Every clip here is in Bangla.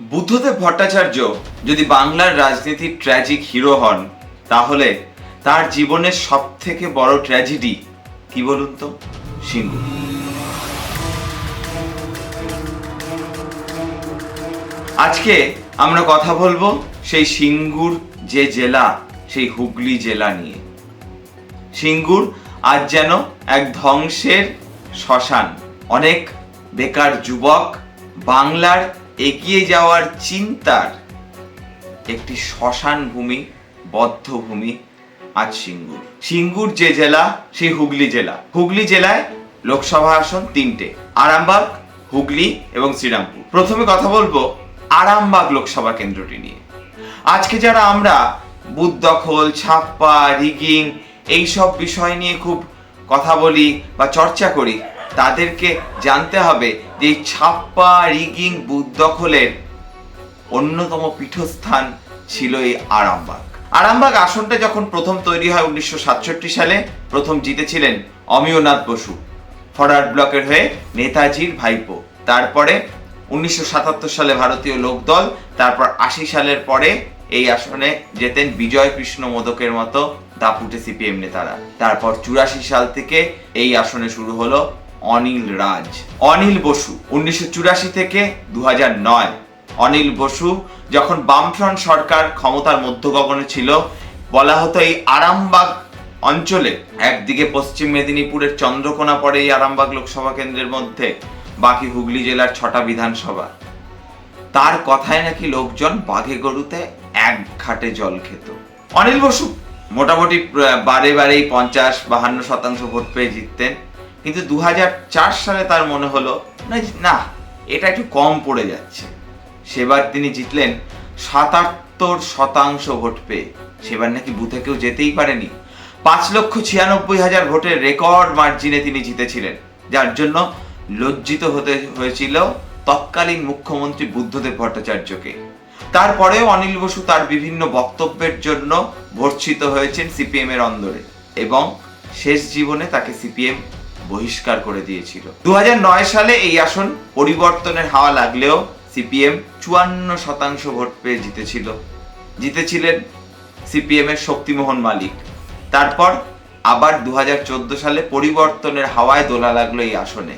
বুদ্ধদেব ভট্টাচার্য যদি বাংলার রাজনীতির ট্র্যাজিক হিরো হন, তাহলে তার জীবনের সব থেকে বড় ট্র্যাজেডি কি বলুন তো? সিঙ্গুর আজকে আমরা কথা বলব সেই সিঙ্গুর যে জেলা, সেই হুগলি জেলা নিয়ে। সিঙ্গুর আজ যেন এক ধ্বংসের শ্মশান। অনেক বেকার যুবক বাংলার এগিয়ে যাওয়ার চিন্তার একটি শ্মশান ভূমি বদ্ধভূমি আজ সিঙ্গুর। সিঙ্গুর যে জেলা সেই হুগলি জেলা। হুগলি জেলায় লোকসভা আসন তিনটে, আরামবাগ, হুগলি এবং শ্রীরামপুর। প্রথমে কথা বলব আরামবাগ লোকসভা কেন্দ্রটি নিয়ে। আজকে যারা আমরা বুথ দখল, ছাপ্পা, রিগিং, এইসব বিষয় নিয়ে খুব কথা বলি বা চর্চা করি তাদেরকে জানতে হবে যে ছাপ্পা রিগিং বুথ দখলের অন্যতম পীঠস্থান ছিল এই আরামবাগ। আরামবাগ আসনটা যখন প্রথম তৈরি হয় উনিশশো সাতষট্টি সালে, প্রথম জিতেছিলেন অমিয়নাথ বসু ফরওয়ার্ড ব্লকের হয়ে নেতাজির ভাইপো। তারপরে উনিশশো সাতাত্তর সালে ভারতীয় লোকদল, তারপর আশি সালের পরে এই আসনে যেতেন বিজয় কৃষ্ণ মোদকের মতো দাপুটে সিপিএম নেতারা। তারপর চুরাশি সাল থেকে এই আসনে শুরু হলো অনিল রাজ। অনিল বসু, উনিশশো চুরাশি থেকে দু নয়। অনিল বসু যখন বামফ্রন্ট সরকার ক্ষমতার মধ্যগগনে ছিল, বলা হতো এই আরামবাগ অঞ্চলে, একদিকে পশ্চিম মেদিনীপুরের চন্দ্রকোনা পড়ে এই আরামবাগ লোকসভা কেন্দ্রের মধ্যে, বাকি হুগলি জেলার ছটা বিধানসভা। তার কথায় নাকি লোকজন বাঘে গরুতে এক ঘাটে জল খেত। অনিল বসু, মোটামুটি বারে বারেই পঞ্চাশ, বাহান্ন শতাংশ ভোট পেয়ে জিততেন। কিন্তু দু হাজার চার সালে তার মনে হলো, না এটা একটু কম পড়ে যাচ্ছে। সেবার তিনি জিতলেন সাতাত্তর শতাংশ ভোট পেয়ে। সেবার নাকি বুথে কেউ যেতেই পারেনি। পাঁচ লক্ষ ছিয়ানব্বই হাজার ভোটের রেকর্ড মার্জিনে তিনি জিতেছিলেন, যার জন্য লজ্জিত হতে হয়েছিল তৎকালীন মুখ্যমন্ত্রী বুদ্ধদেব ভট্টাচার্যকে। তারপরেও অনিল বসু তার বিভিন্ন বক্তব্যের জন্য ভর্ৎসিত হয়েছেন সিপিএম এর অন্দরে এবং শেষ জীবনে তাকে সিপিএম বহিষ্কার করে দিয়েছিল। দু সালে এই আসন পরিবর্তনের হাওয়া লাগলেও সিপিএম চুয়ান্ন শতাংশ ভোট পেয়ে জিতেছিল। জিতেছিলেন সিপিএম এর শক্তিমোহন মালিক। তারপর আবার দু সালে পরিবর্তনের হাওয়ায় দোলা লাগল এই আসনে।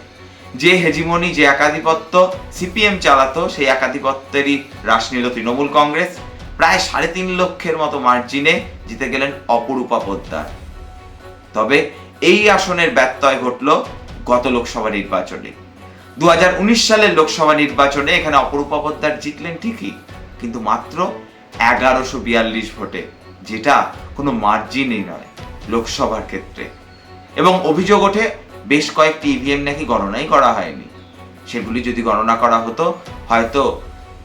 যে হেজিমনি, যে একাধিপত্য সিপিএম চালাতো, সেই একাধিপত্যেরই হ্রাস নিল তৃণমূল কংগ্রেস প্রায় সাড়ে তিন লক্ষের মতো মার্জিনে জিতে গেলেন অপরূপা পোদ্দার। তবে এই আসনের ব্যত্যয় ঘটল গত লোকসভা নির্বাচনে। দু হাজার উনিশ সালের লোকসভা নির্বাচনে এখানে অপরূপা পোদ্দার জিতলেন ঠিকই, কিন্তু মাত্র এগারোশো বিয়াল্লিশ ভোটে, যেটা কোনো মার্জিনই নয় লোকসভার ক্ষেত্রে। এবং অভিযোগ ওঠে বেশ কয়েকটি ইভিএম নাকি গণনাই করা হয়নি। সেগুলি যদি গণনা করা হতো, হয়তো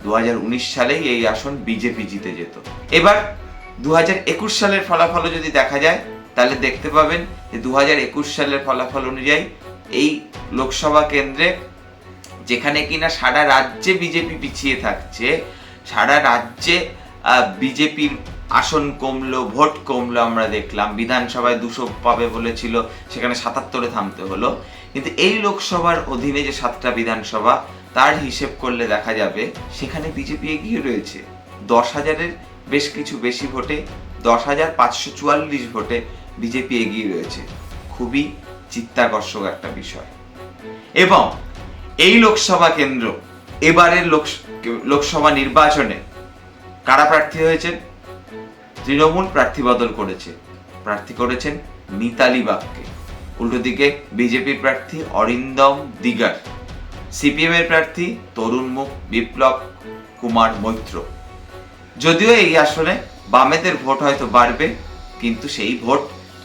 দু হাজার উনিশ সালেই এই আসন বিজেপি জিতে যেত। এবার দু হাজার একুশ সালের ফলাফলও যদি দেখা যায় তাহলে দেখতে পাবেন যে দু হাজার একুশ সালের ফলাফল অনুযায়ী এই লোকসভা কেন্দ্রে যেখানে কিনা সারা রাজ্যে বিজেপি পিছিয়ে থাকছে, সারা রাজ্যে বিজেপির আসন কমলো, ভোট কমলো আমরা দেখলাম। বিধানসভায় দুশো পাবে বলেছিল, সেখানে সাতাত্তরে থামতে হলো। কিন্তু এই লোকসভার অধীনে যে সাতটা বিধানসভা, তার হিসেব করলে দেখা যাবে সেখানে বিজেপি এগিয়ে রয়েছে। দশ হাজারের বেশ কিছু বেশি ভোটে, দশ হাজার পাঁচশো চুয়াল্লিশ ভোটে বিজেপি এগিয়ে রয়েছে। খুবই চিত্তাকর্ষক একটা বিষয়। এবং এই লোকসভা কেন্দ্র, এবারের লোক লোকসভা নির্বাচনে কারা প্রার্থী হয়েছেন? তৃণমূল প্রার্থী বদল করেছে। প্রার্থী করেছেন মিতালি বাগকে। উল্টো দিকে বিজেপির প্রার্থী অরিন্দম দিগার। সিপিএম এর প্রার্থী তরুণ মুখ বিপ্লব কুমার মৈত্র। যদিও এই আসনে বামেদের ভোট হয়তো বাড়বে, কিন্তু সেই ভোট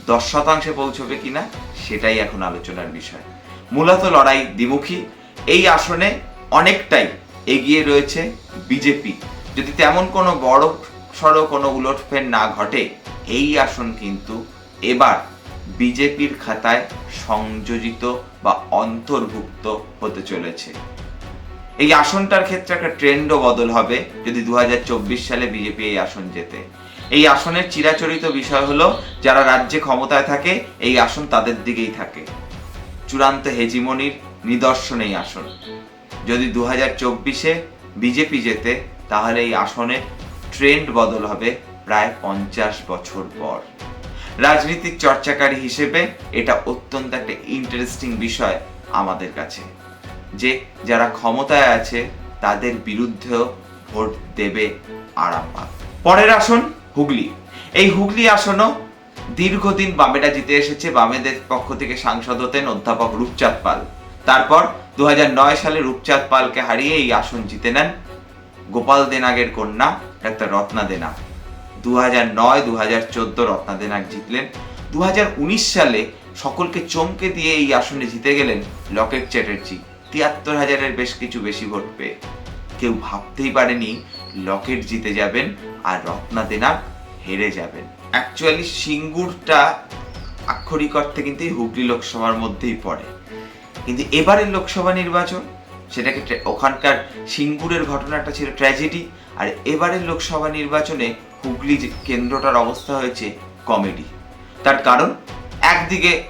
দশ শতাংশে পৌঁছবে কিনা সেটাই এখন আলোচনার বিষয়। মূলত লড়াই দ্বিমুখী। এই আসনে অনেকটাই এগিয়ে রয়েছে বিজেপি। যদি তেমন কোনো বড় সড়ো কোনো উলটফের না ঘটে, এই আসন কিন্তু এবার বিজেপির খাতায় সংযোজিত বা অন্তর্ভুক্ত হতে চলেছে। এই আসনটার ক্ষেত্রে একটা ট্রেন্ডও বদল হবে যদি দু হাজার চব্বিশ সালে বিজেপি এই আসন জেতে। এই আসনের চিরাচরিত বিষয় হলো, যারা রাজ্যে ক্ষমতায় থাকে, এই আসন তাদের দিকেই থাকে। চূড়ান্ত হেজিমনির নিদর্শন এই আসন। যদি দু হাজার চব্বিশে বিজেপি জেতে, তাহলে এই আসনের ট্রেন্ড বদল হবে প্রায় পঞ্চাশ বছর পর। রাজনীতিক চর্চাকারী হিসেবে এটা অত্যন্ত একটা ইন্টারেস্টিং বিষয় আমাদের কাছে, যে যারা ক্ষমতায় আছে, তাদের বিরুদ্ধেও ভোট দেবে আরামবাগ। পরের আসন হুগলি। এই হুগলি আসনও দীর্ঘদিন বামেরা জিতে এসেছে। বামেদের পক্ষ থেকে সাংসদ হতেন অধ্যাপক রূপচাঁদ পাল। তারপর দু হাজার নয় সালে রূপচাঁদ পালকে হারিয়ে এই আসন জিতে নেন গোপাল দেনাগের কন্যা ডাক্তার রত্না দেনাগ দু হাজার নয় দু হাজার চোদ্দ রত্না দেনাগ জিতলেন। দু হাজার উনিশ সালে সকলকে চমকে দিয়ে এই আসনে জিতে গেলেন লকেট চ্যাটার্জি। তিয়াত্তর হাজারের বেশ কিছু বেশি ভোট পেয়ে। কেউ ভাবতেই পারেনি লকেট জিতে যাবেন আর রত্না দেনাগ হেরে যাবেন। অ্যাকচুয়ালি সিঙ্গুরটা আক্ষরিক অর্থে কিন্তু হুগলি লোকসভার মধ্যেই পড়ে। কিন্তু এবারের লোকসভা নির্বাচন, সেটাকে ওখানকার সিঙ্গুরের ঘটনাটা ছিল ট্র্যাজেডি আর এবারের লোকসভা নির্বাচনে হুগলি কেন্দ্রটার অবস্থা হয়েছে কমেডি তার কারণ, একদিকে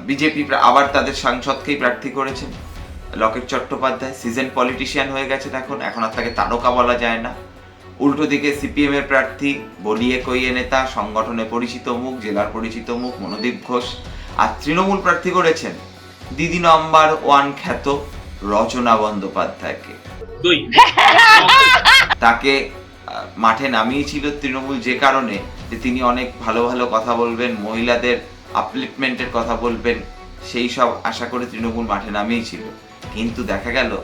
বিজেপি আবার তাদের সাংসদকেই প্রার্থী করেছেন। লকেট চট্টোপাধ্যায় সিজন পলিটিশিয়ান হয়ে গেছেন এখন এখন আর তাকে তারকা বলা যায় না। উল্টো দিকে সিপিএম এর প্রার্থী বলিয়ে কইয়ে নেতা সংগঠনে পরিচিত মুখ জেলার পরিচিত মুখ মনোদীপ ঘোষ। আর তৃণমূল প্রার্থী করেছেন দিদি নম্বর ওয়ান খ্যাত রচনা বন্দ্যোপাধ্যায়কে। তাকে মাঠে নামিয়েছিল তৃণমূল যে কারণে যে তিনি অনেক ভালো ভালো কথা বলবেন মহিলাদের আপলিফমেন্টের কথা বলবেন সেই সব আশা করে তৃণমূল মাঠে নামিয়েছিল। কিন্তু দেখা গেল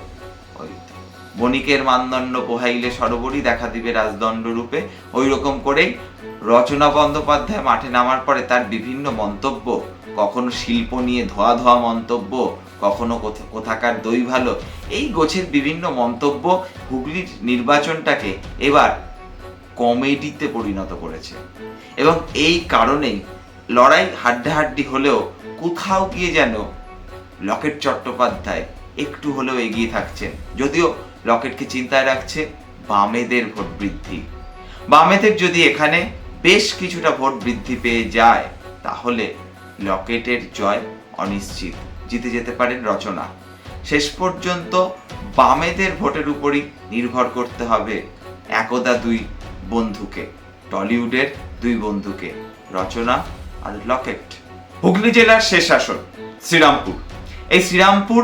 বণিকের মানদণ্ড পোহাইলে সরোবরই দেখা দিবে রাজদণ্ড রূপে। ওই রকম করেই রচনা বন্দ্যোপাধ্যায় মাঠে নামার পরে তার বিভিন্ন মন্তব্য, কখনো শিল্প নিয়ে ধোয়া ধোয়া মন্তব্য, কখনো কোথা- কোথাকার দই ভালো এই গোছের বিভিন্ন মন্তব্য হুগলির নির্বাচনটাকে এবার কমেডিতে পরিণত করেছে। এবং এই কারণেই লড়াই হাড্ডাহাড্ডি হলেও কোথাও গিয়ে যেন লকেট চট্টোপাধ্যায় একটু হলেও এগিয়ে থাকছেন যদিও লকেটকে চিন্তায় রাখছে বামেদের ভোট বৃদ্ধি। বামেদের যদি এখানে বেশ কিছুটা ভোট বৃদ্ধি পেয়ে যায়, তাহলে লকেটের জয় অনিশ্চিত। জিতে যেতে পারেন রচনা। শেষ পর্যন্ত বামেদের ভোটের উপরই নির্ভর করতে হবে একদা দুই বন্ধুকে, টলিউডের দুই বন্ধুকে। রচনা আর লকেট হুগলি জেলার শেষ আসন, শ্রীরামপুর। এই শ্রীরামপুর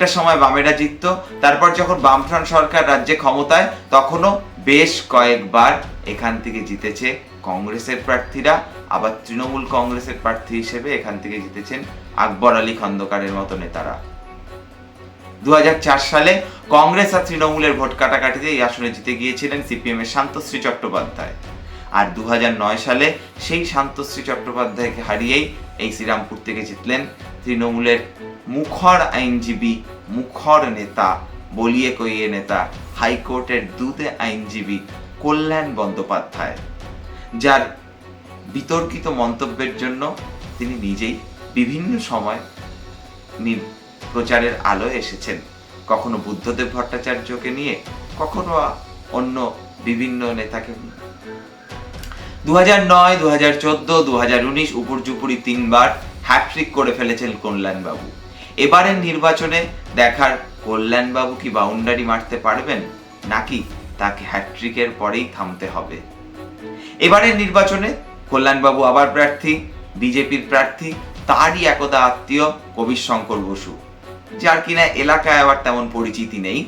একটা সময় বামেরা জিতত, তারপর যখন বামফ্রন্ট সরকার রাজ্যে ক্ষমতায়, তখনও বেশ কয়েকবার এখান থেকে জিতেছে কংগ্রেসের প্রার্থীরা। আবার তৃণমূল কংগ্রেসের প্রার্থী হিসেবে এখান থেকে জিতেছেন আকবর আলী খন্দকারের মতো নেতারা। দু হাজার চার সালে কংগ্রেস আর তৃণমূলের ভোট কাটাকাটিতে এই আসনে জিতে গিয়েছিলেন সিপিএমের শান্তশ্রী চট্টোপাধ্যায়। আর দু হাজার নয় সালে সেই শান্তশ্রী চট্টোপাধ্যায়কে হারিয়েই এই শ্রীরামপুর থেকে জিতলেন তৃণমূলের মুখর আইনজীবী, মুখর নেতা, বলিয়ে কইয়ে নেতা, হাইকোর্টের দুধে আইনজীবী কল্যাণ বন্দ্যোপাধ্যায়, যার বিতর্কিত মন্তব্যের জন্য তিনি নিজেই বিভিন্ন সময় প্রচারের আলোয় এসেছেন। কখনো বুদ্ধদেব ভট্টাচার্যকে নিয়ে, কখনো অন্য বিভিন্ন নেতাকে দু হাজার নয় দু হাজার চোদ্দ দু হাজার উনিশ উপর্যুপুরি তিনবার হ্যাট্রিক করে ফেলেছেন কল্যাণবাবু। এবারের নির্বাচনে দেখার কল্যাণবাবু কি বাউন্ডারি মারতে পারবেন? নাকি তাকে হ্যাট্রিকের পরেই থামতে হবে? এবারের নির্বাচনে কল্যাণবাবু আবার প্রার্থী, বিজেপির প্রার্থী, তারই একদা আত্মীয় কবির শঙ্কর বসু, যার কিনা এলাকায় আবার তেমন পরিচিতি নেই।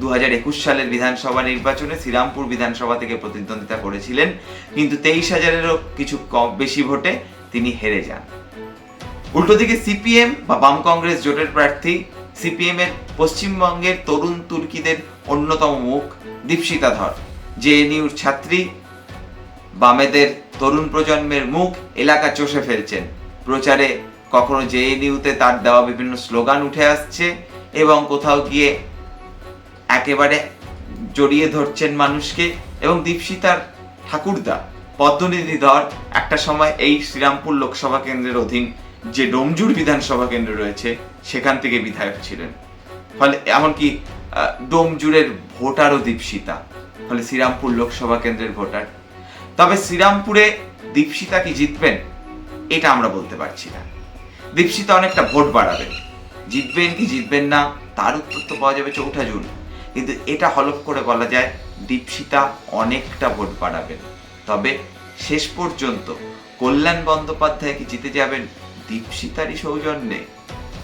দু হাজার একুশ সালের বিধানসভা নির্বাচনে শ্রীরামপুর বিধানসভা থেকে প্রতিদ্বন্দ্বিতা করেছিলেন, কিন্তু তেইশ হাজারেরও কিছু কম বেশি ভোটে তিনি হেরে যান। উল্টো দিকে সিপিএম বা বাম কংগ্রেস জোটের প্রার্থী, সিপিএম এর পশ্চিমবঙ্গের তরুণ তুর্কিদের অন্যতম মুখ দীপশিতা ধর। জেএনইউর ছাত্রী, বামেদের তরুণ প্রজন্মের মুখ এলাকা চষে ফেলছেন। প্রচারে কখনো জেএনইউতে তার দেওয়া বিভিন্ন স্লোগান উঠে আসছে এবং কোথাও গিয়ে একেবারে জড়িয়ে ধরছেন মানুষকে এবং দীপশিতার ঠাকুরদা, পদ্মনিধি ধর একটা সময় এই শ্রীরামপুর লোকসভা কেন্দ্রের অধীন যে ডোমজুর বিধানসভা কেন্দ্র রয়েছে সেখান থেকে বিধায়ক ছিলেন। ফলে এমনকি আহ, ডোমজুরের ভোটারও দীপশিতা ফলে শ্রীরামপুর লোকসভা কেন্দ্রের ভোটার। তবে শ্রীরামপুরে দীপশিতা কি জিতবেন এটা আমরা বলতে পারছি না। দীপশিতা অনেকটা ভোট বাড়াবেন। জিতবেন কি জিতবেন না তার উত্তর তো পাওয়া যাবে চৌঠা জুন। কিন্তু এটা হলফ করে বলা যায় দীপশিতা অনেকটা ভোট বাড়াবেন। তবে শেষ পর্যন্ত কল্যাণ বন্দ্যোপাধ্যায় কি জিতে যাবেন দীপশিতারই সৌজন্যে।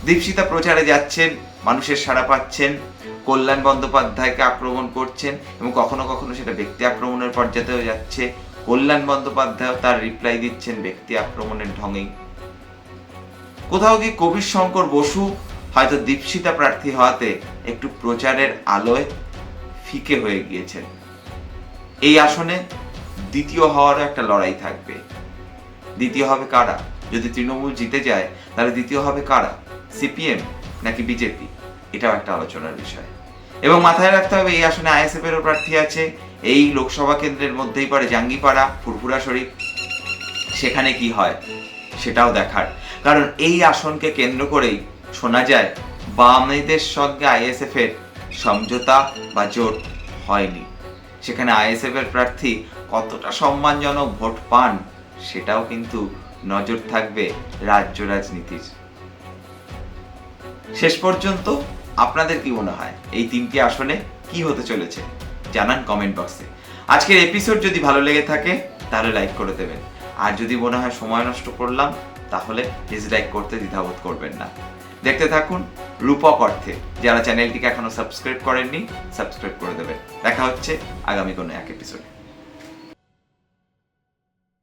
দীপশিতা প্রচারে যাচ্ছেন, মানুষের সাড়া পাচ্ছেন, কল্যাণ বন্দ্যোপাধ্যায়কে আক্রমণ করছেন এবং কখনো কখনো সেটা ব্যক্তি আক্রমণের পর্যায়েও যাচ্ছে। কল্যাণ বন্দ্যোপাধ্যায় তার রিপ্লাই দিচ্ছেন ব্যক্তি আক্রমণের ঢঙেই কোথাও কি কবির শঙ্কর বসু হয়তো দীপশিতা প্রার্থী হওয়াতে একটু প্রচারের আলোয় ফিকে হয়ে গিয়েছেন? এই আসনে দ্বিতীয় হওয়ারও একটা লড়াই থাকবে। দ্বিতীয় হবে কারা? যদি তৃণমূল জিতে যায়, তাহলে দ্বিতীয় হবে কারা? সিপিএম নাকি বিজেপি? এটাও একটা আলোচনার বিষয়। এবং মাথায় রাখতে হবে, এই আসনে আইএসএফ এরও প্রার্থী আছে। এই লোকসভা কেন্দ্রের মধ্যেই পড়ে জাঙ্গিপাড়া, ফুরফুরা শরীফ। সেখানে কি হয়? সেটাও দেখার। কারণ এই আসনকে কেন্দ্র করেই শোনা যায়, বামেদের সঙ্গে আইএসএফ এর সমঝোতা বা জোট হয়নি। সেখানে আইএসএফ এর প্রার্থী কতটা সম্মানজনক ভোট পান, সেটাও কিন্তু নজর থাকবে রাজ্য রাজনীতির। শেষ পর্যন্ত আপনাদের কি মনে হয়? এই তিনটি আসনে কি হতে চলেছে? জানান কমেন্ট বক্সে আজকের এপিসোড যদি ভালো লেগে থাকে, তাহলে লাইক করে দেবেন। আর যদি মনে হয় সময় নষ্ট করলাম, তাহলে ডিসলাইক করতে দ্বিধাবোধ করবেন না। দেখতে থাকুন রূপক অর্থে। যারা চ্যানেলটিকে এখনও সাবস্ক্রাইব করেননি সাবস্ক্রাইব করে দেবেন। দেখা হচ্ছে আগামী কোনো এক এপিসোডে